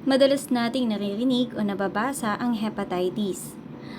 Madalas nating naririnig o nababasa ang hepatitis.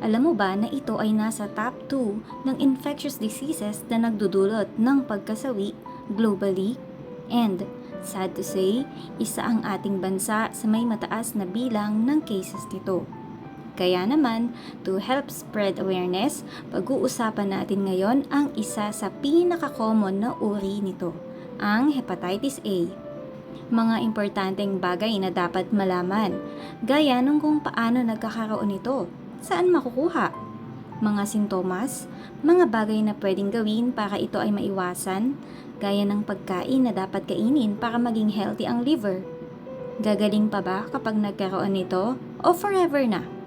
Alam mo ba na ito ay nasa top 2 ng infectious diseases na nagdudulot ng pagkasawi globally? And, sad to say, isa ang ating bansa sa may mataas na bilang ng cases nito. Kaya naman, to help spread awareness, pag-uusapan natin ngayon ang isa sa pinaka-common na uri nito, ang hepatitis A. Mga importanteng bagay na dapat malaman, gaya ng kung paano nagkakaroon nito, saan makukuha, mga sintomas, mga bagay na pwedeng gawin para ito ay maiwasan, gaya ng pagkain na dapat kainin para maging healthy ang liver. Gagaling pa ba kapag nagkaroon nito o forever na?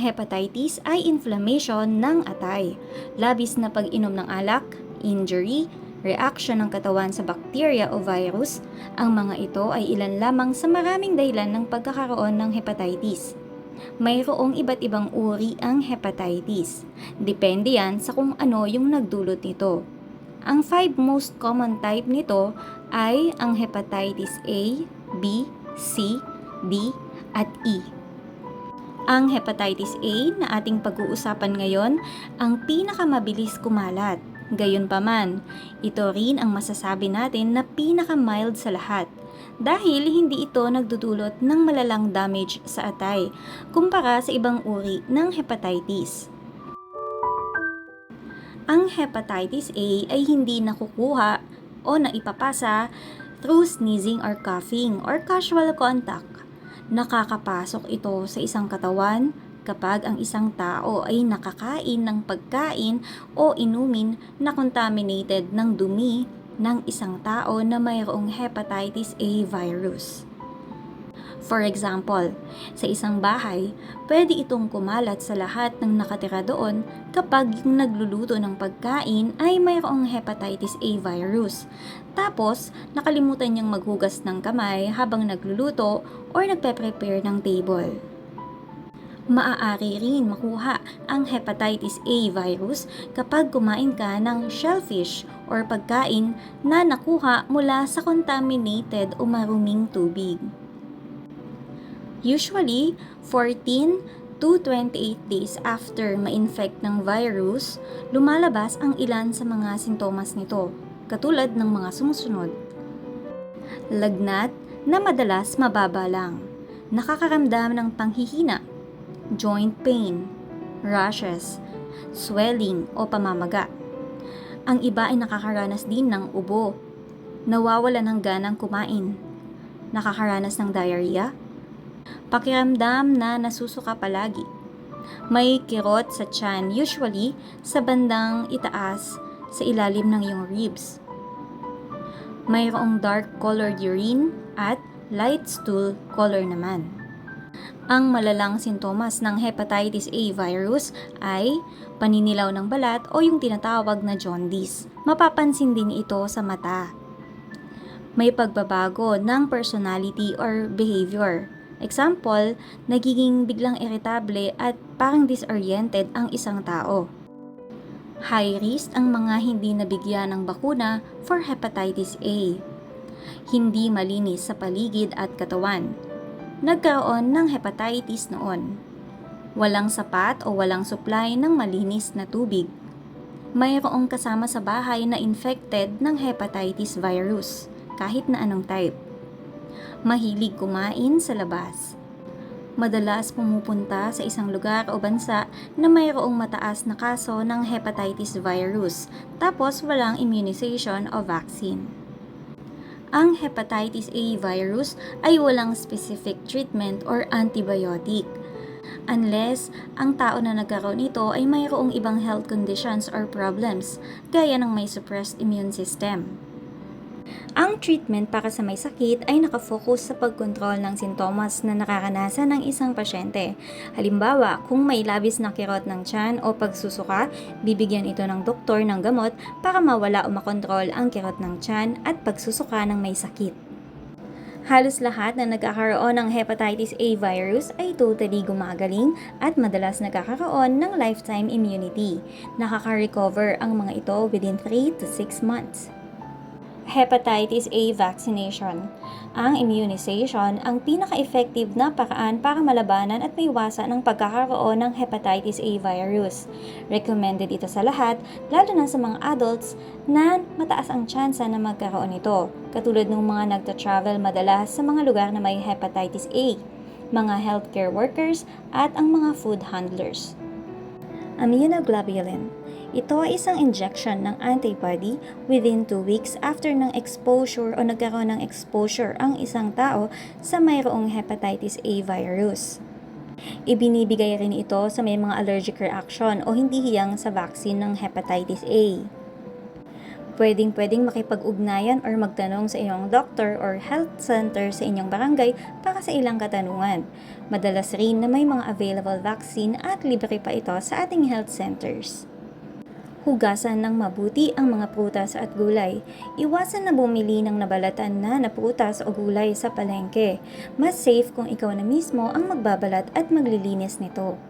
Ang hepatitis ay inflammation ng atay, labis na pag-inom ng alak, injury, reaction ng katawan sa bakterya o virus, ang mga ito ay ilan lamang sa maraming dahilan ng pagkakaroon ng hepatitis. Mayroong iba't ibang uri ang hepatitis. Depende yan sa kung ano yung nagdulot nito. Ang five most common type nito ay ang hepatitis A, B, C, D, at E. Ang hepatitis A na ating pag-uusapan ngayon ang pinakamabilis kumalat. Gayunpaman, ito rin ang masasabi natin na pinaka-mild sa lahat dahil hindi ito nagdudulot ng malalang damage sa atay kumpara sa ibang uri ng hepatitis. Ang hepatitis A ay hindi nakukuha o naipapasa through sneezing or coughing or casual contact nakakapasok ito sa isang katawan kapag ang isang tao ay nakakain ng pagkain o inumin na contaminated ng dumi ng isang tao na mayroong hepatitis A virus. For example, sa isang bahay, pwede itong kumalat sa lahat ng nakatira doon kapag yung nagluluto ng pagkain ay mayroong hepatitis A virus. Tapos, nakalimutan niyang maghugas ng kamay habang nagluluto or nagpe-prepare ng table. Maaari rin makuha ang hepatitis A virus kapag kumain ka ng shellfish or pagkain na nakuha mula sa contaminated o maruming tubig. Usually, 14 to 28 days after ma-infect ng virus, lumalabas ang ilan sa mga sintomas nito, katulad ng mga sumusunod. Lagnat na madalas mababa lang, nakakaramdam ng panghihina, joint pain, rashes, swelling o pamamaga. Ang iba ay nakakaranas din ng ubo, nawawala ng ganang kumain, nakakaranas ng diarrhea, pakiramdam na nasusuka palagi. May kirot sa tiyan, usually sa bandang itaas sa ilalim ng iyong ribs. Mayroong dark colored urine at light stool color naman. Ang malalang sintomas ng hepatitis A virus ay paninilaw ng balat o yung tinatawag na jaundice. Mapapansin din ito sa mata. May pagbabago ng personality or behavior. Example, nagiging biglang irritable at parang disoriented ang isang tao. High risk ang mga hindi nabigyan ng bakuna for hepatitis A. Hindi malinis sa paligid at katawan. Nagkaroon ng hepatitis noon. Walang sapat o walang supply ng malinis na tubig. Mayroong kasama sa bahay na infected ng hepatitis virus, kahit na anong type mahilig kumain sa labas. Madalas pumupunta sa isang lugar o bansa na mayroong mataas na kaso ng hepatitis virus tapos walang immunization o vaccine. Ang hepatitis A virus ay walang specific treatment or antibiotic unless ang tao na nagkaroon nito ay mayroong ibang health conditions or problems gaya ng may suppressed immune system. Ang treatment para sa may sakit ay nakafocus sa pagkontrol ng sintomas na nakaranasan ng isang pasyente. Halimbawa, kung may labis na kirot ng tiyan o pagsusuka, bibigyan ito ng doktor ng gamot para mawala o makontrol ang kirot ng tiyan at pagsusuka ng may sakit. Halos lahat na nagkakaroon ng hepatitis A virus ay totally gumagaling at madalas nagkakaroon ng lifetime immunity. Nakaka-recover ang mga ito within 3 to 6 months. Hepatitis A vaccination. Ang immunization ang pinaka-effective na paraan para malabanan at maiwasan ang pagkakaroon ng hepatitis A virus. Recommended ito sa lahat, lalo na sa mga adults na mataas ang tsansa na magkaroon nito, katulad ng mga nagta-travel madalas sa mga lugar na may hepatitis A, mga healthcare workers at ang mga food handlers. Immunoglobulin. Ito ay isang injection ng antibody within 2 weeks after ng exposure o nagkaroon ng exposure ang isang tao sa mayroong hepatitis A virus. Ibinibigay rin ito sa may mga allergic reaction o hindi hiyang sa vaccine ng hepatitis A. Pwedeng-pwedeng makipag-ugnayan or magtanong sa inyong doctor or health center sa inyong barangay para sa ilang katanungan. Madalas rin na may mga available vaccine at libre pa ito sa ating health centers. Hugasan ng mabuti ang mga prutas at gulay. Iwasan na bumili ng nabalatan na na prutas o gulay sa palengke. Mas safe kung ikaw na mismo ang magbabalat at maglilinis nito.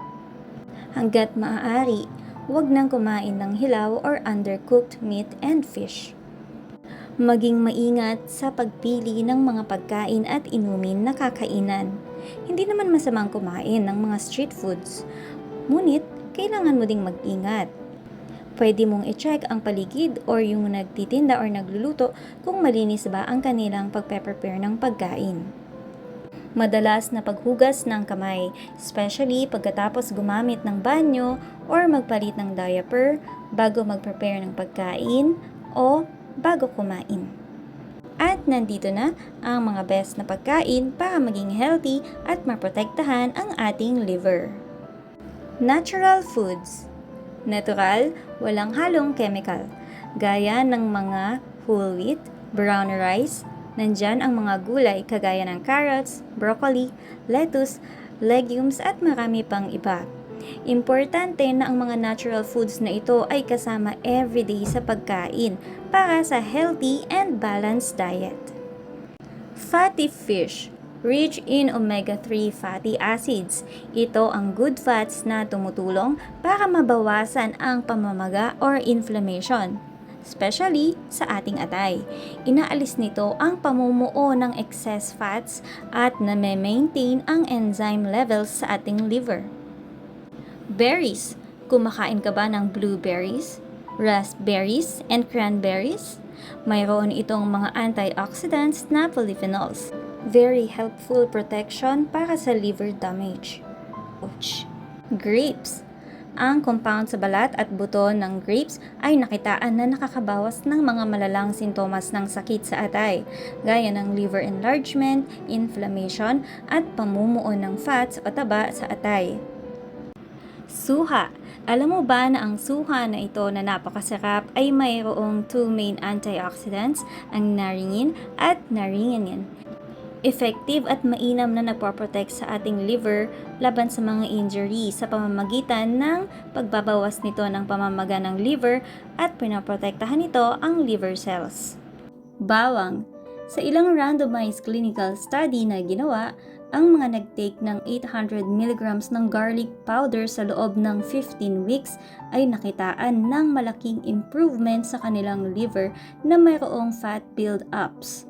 Hanggat maaari, huwag nang kumain ng hilaw or undercooked meat and fish. Maging maingat sa pagpili ng mga pagkain at inumin na kakainan. Hindi naman masamang kumain ng mga street foods. Ngunit, kailangan mo ding mag-ingat. Pwede mong i-check ang paligid or yung nagtitinda or nagluluto kung malinis ba ang kanilang pagpe-prepare ng pagkain. Madalas na paghugas ng kamay, especially pagkatapos gumamit ng banyo or magpalit ng diaper bago mag-prepare ng pagkain o bago kumain. At nandito na ang mga best na pagkain para maging healthy at maprotektahan ang ating liver. Natural foods Natural, walang halong chemical. Gaya ng mga whole wheat, brown rice, nandyan ang mga gulay kagaya ng carrots, broccoli, lettuce, legumes at marami pang iba. Importante na ang mga natural foods na ito ay kasama everyday sa pagkain para sa healthy and balanced diet. Fatty fish rich in omega-3 fatty acids. Ito ang good fats na tumutulong para mabawasan ang pamamaga or inflammation especially sa ating atay. Inaalis nito ang pamumuo ng excess fats at na-maintain ang enzyme levels sa ating liver. Berries. Kumakain ka ba ng blueberries, raspberries, and cranberries? Mayroon itong mga antioxidants na polyphenols very helpful protection para sa liver damage. Ouch. Grapes. Ang compound sa balat at buto ng grapes ay nakitaan na nakakabawas ng mga malalang sintomas ng sakit sa atay, gaya ng liver enlargement, inflammation, at pamumuo ng fats o taba sa atay. Suha. Alam mo ba na ang suha na ito na napakasarap ay mayroong two main antioxidants, ang naringin at naringanin. Effective at mainam na nagpoprotect sa ating liver laban sa mga injury sa pamamagitan ng pagbabawas nito ng pamamaga ng liver at pinaprotektahan nito ang liver cells. Bawang Sa ilang randomized clinical study na ginawa, ang mga nag-take ng 800 mg ng garlic powder sa loob ng 15 weeks ay nakitaan ng malaking improvement sa kanilang liver na mayroong fat build-ups.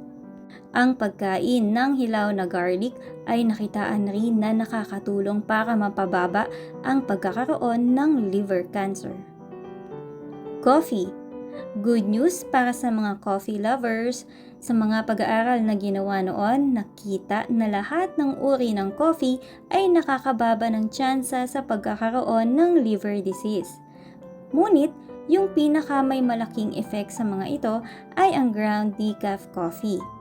Ang pagkain ng hilaw na garlic ay nakitaan rin na nakakatulong para mapababa ang pagkakaroon ng liver cancer. Coffee Good news para sa mga coffee lovers. Sa mga pag-aaral na ginawa noon, nakita na lahat ng uri ng coffee ay nakakababa ng tsansa sa pagkakaroon ng liver disease. Ngunit, yung pinaka may malaking effect sa mga ito ay ang ground decaf coffee.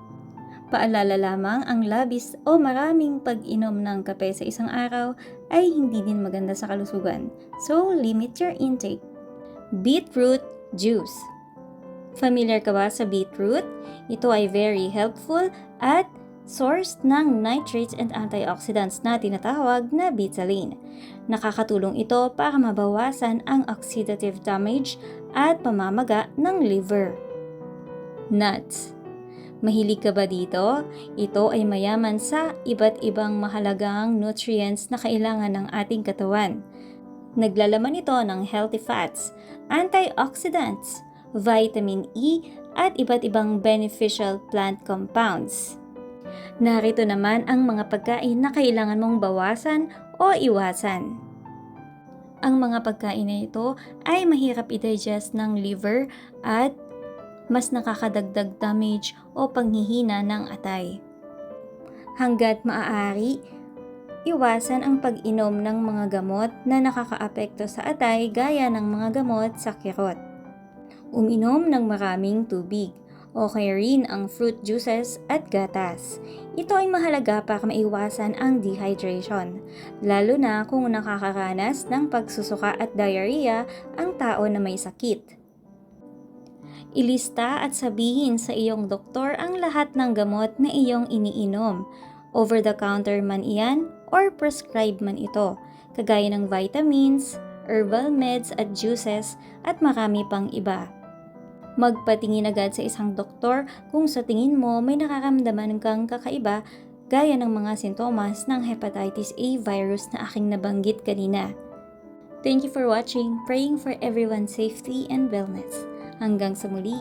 Paalala lamang ang labis o maraming pag-inom ng kape sa isang araw ay hindi din maganda sa kalusugan. So, limit your intake. Beetroot juice. Familiar ka ba sa beetroot? Ito ay very helpful at source ng nitrates and antioxidants na tinatawag na betaline. Nakakatulong ito para mabawasan ang oxidative damage at pamamaga ng liver. Nuts Mahilig ka ba dito? Ito ay mayaman sa iba't ibang mahalagang nutrients na kailangan ng ating katawan. Naglalaman ito ng healthy fats, antioxidants, vitamin E, at iba't ibang beneficial plant compounds. Narito naman ang mga pagkain na kailangan mong bawasan o iwasan. Ang mga pagkain na ito ay mahirap i-digest ng liver at mas nakakadagdag damage o panghihina ng atay. Hanggat maaari, iwasan ang pag-inom ng mga gamot na nakakaapekto sa atay gaya ng mga gamot sa kirot. Uminom ng maraming tubig o kaya rin ang fruit juices at gatas. Ito ay mahalaga para maiwasan ang dehydration, lalo na kung nakakaranas ng pagsusuka at diarrhea ang tao na may sakit. Ilista at sabihin sa iyong doktor ang lahat ng gamot na iyong iniinom. Over-the-counter man iyan or prescribe man ito, kagaya ng vitamins, herbal meds at juices at marami pang iba. Magpatingin agad sa isang doktor kung sa tingin mo may nakaramdaman kang kakaiba gaya ng mga sintomas ng hepatitis A virus na aking nabanggit kanina. Thank you for watching, praying for everyone's safety and wellness. Hanggang sa muli,